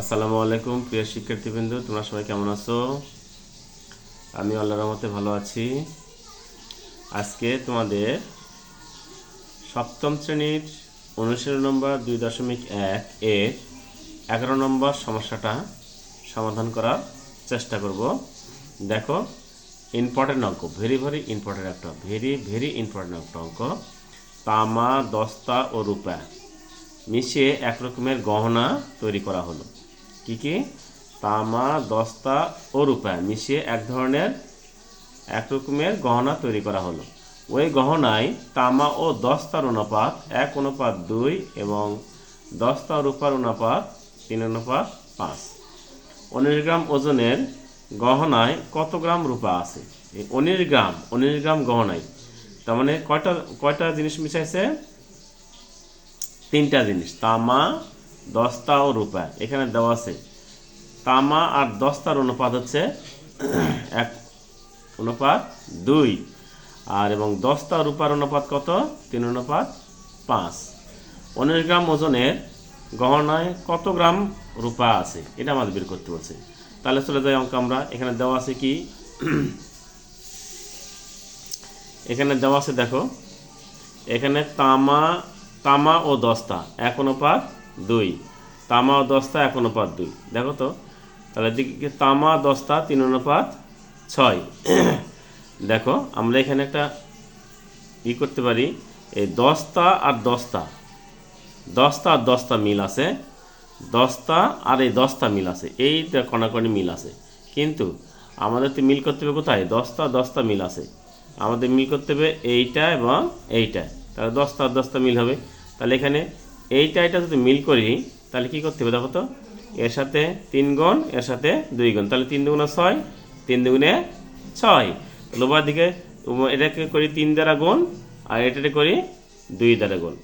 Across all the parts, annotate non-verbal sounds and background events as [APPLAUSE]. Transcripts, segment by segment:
আসসালামু আলাইকুম, প্রিয় শিক্ষার্থীবৃন্দ, তোমরা সবাই কেমন আছো? আমি আল্লাহর রহমতে ভালো আছি। আজকে তোমাদের সপ্তম শ্রেণির অনুশীলন নম্বর দুই দশমিক এক এর এগারো নম্বর সমস্যাটা সমাধান করার চেষ্টা করব। দেখো, ইম্পর্টেন্ট অঙ্ক, ভেরি ভেরি ইম্পর্টেন্ট একটা, ভেরি ভেরি ইম্পর্টেন্ট একটা অঙ্ক। তামা, দস্তা ও রূপা মিশিয়ে এক রকমের গহনা তৈরি করা হলো। কি কি? তামা, দস্তা ও রূপা মিশিয়ে এক ধরনের এক রকমের গহনা তৈরি করা হলো। ওই গহনায় তামা ও দস্তার অনুপাত এক, অনুপাত দুই এবং দস্তা রূপার অনুপাত তিন, অনুপাত পাঁচ। উনিশ গ্রাম ওজনের গহনায় কত গ্রাম রূপা আছে? এই উনিশ গ্রাম উনিশ গ্রাম গহনায়। তার মানে কয়টা কয়টা জিনিস মিশাইছে? তিনটা জিনিস, তামা দস্তা ও রূপা। এখানে দেওয়া আছে। তামা আর দস্তার অনুপাত হচ্ছে [CLEARS THROAT] এক, অনুপাত দুই। আর এবং দস্তা রূপার অনুপাত কত? তিন অনুপাত পাঁচ। উনিশ গ্রাম ওজনের গহনায় কত গ্রাম রূপা আছে? এটা আমাদের বের করতে বলছে। তাহলে চলে যাই অঙ্ক আমরা। এখানে দেওয়া আছে কি? [CLEARS THROAT] এখানে দেওয়া আছে, দেখো। এখানে তামা তামা ও দস্তা এক অনুপাত দুই। তামা দস্তা এক অনুপাত দুই। দেখো তো, তাহলে দিকে তামা, দস্তা তিন অনুপাত ছয়। দেখো, আমরা এখানে একটা ই করতে পারি, এই দস্তা আর দস্তা। দস্তা আর দস্তা মিল আছে, দস্তা আর এই দস্তা মিল আছে, এইটা কণাকণি মিল আছে। কিন্তু আমাদের তো মিল করতে হবে কোথায়? দস্তা দস্তা মিল আছে। আমাদের মিল করতে হবে এইটা এবং এইটা। তাহলে দস্তা আর দস্তা মিল হবে। তাহলে এখানে এইটা এটা যদি মিল করি, তাহলে কি করতে হবে দেখো তো? এর সাথে তিন গুণ, এর সাথে দুই গুণ। তাহলে তিন দুগুণে ছয়, তিন দুগুণে ছয়। লোবার দিকে এটাকে করি তিন দ্বারা গুণ, আর এটাকে করি দুই দ্বারা গুণ।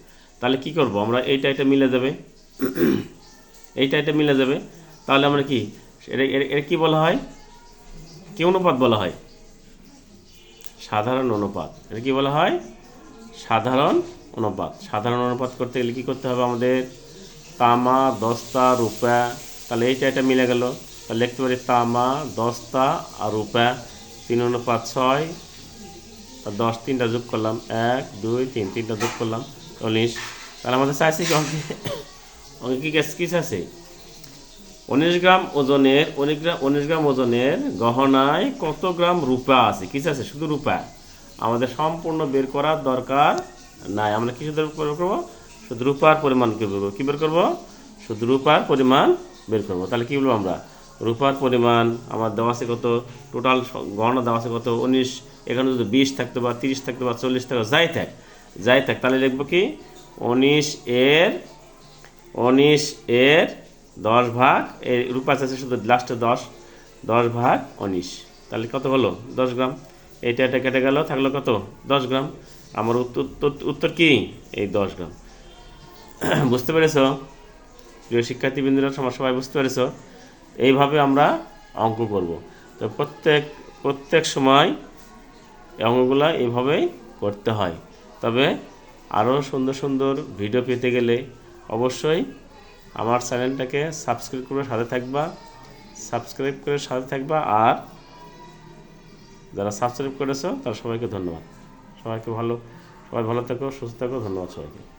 তাহলে কি করব? আমরা এইটা এটা মিলে যাবে। এইটা এটা মিলে যাবে। তাহলে আমরা কি? এটা এর কি বলা হয়? কি অনুপাত বলা হয়? সাধারণ অনুপাত। এটা কি বলা হয়? সাধারণ অনুপাত। সাধারণ অনুপাত করতে গেলে কী করতে হবে? আমাদের তামা দস্তা রূপা। তাহলে এইটা এটা মিলে গেল। তাহলে লিখতে পারি তামা দস্তা আর রূপা। তিন অনুপাত ছয়। আর দশ তিনটা যোগ করলাম এক, দুই, তিন, তিনটা যোগ করলাম। উনিশ তাহলে আমাদের চাইছে কি অঙ্কে অঙ্কে কি আছে। উনিশ গ্রাম ওজনের, উনিশ গ্রাম উনিশ গ্রাম ওজনের গহনায় কত গ্রাম রূপা আছে? কিস আছে? শুধু রূপা। আমাদের সম্পূর্ণ বের করার দরকার নাই, আমরা কি শুধু বের করব? শুধু রূপার পরিমাণ কি করব। কী বের করব? শুধু রূপার পরিমাণ বের করব। তাহলে কী বলব আমরা? রূপার পরিমাণ, আমার দেওয়া আছে কত? টোটাল গহনা দেওয়া আছে কত? উনিশ, এখানে যদি বিশ থাকতো বা তিরিশ থাকতো বা চল্লিশ থাকতো, যাই থাক যাই থাক, তাহলে লিখব কি? উনিশ এর উনিশ এর দশ ভাগ এর রূপা আছে শুধু লাস্টে দশ দশ ভাগ উনিশ। তাহলে কত হলো? দশ গ্রাম। এইটা এটা কেটে গেল, থাকল কত? দশ গ্রাম। আমার উত্তর, উত্তর- কি? এই দশ গ্রাম। [CLEARS THROAT] বুঝতে পেরেছ? প্রিয় শিক্ষার্থীবৃন্দরা সবার সবাই বুঝতে পেরেছ? এইভাবে আমরা অঙ্ক করব। তো প্রত্যেক প্রত্যেক সময় অঙ্কগুলো এইভাবেই করতে হয়। তবে আরও সুন্দর সুন্দর ভিডিও পেতে গেলে অবশ্যই আমার চ্যানেলটাকে সাবস্ক্রাইব করে সাথে থাকবা, সাবস্ক্রাইব করে সাথে থাকবা, আর যারা সাবস্ক্রাইব করেছ তারা সবাইকে ধন্যবাদ। সবাইকে ভালো, সবাই ভালো থাকো, সুস্থ থাকো, ধন্যবাদ সবাইকে।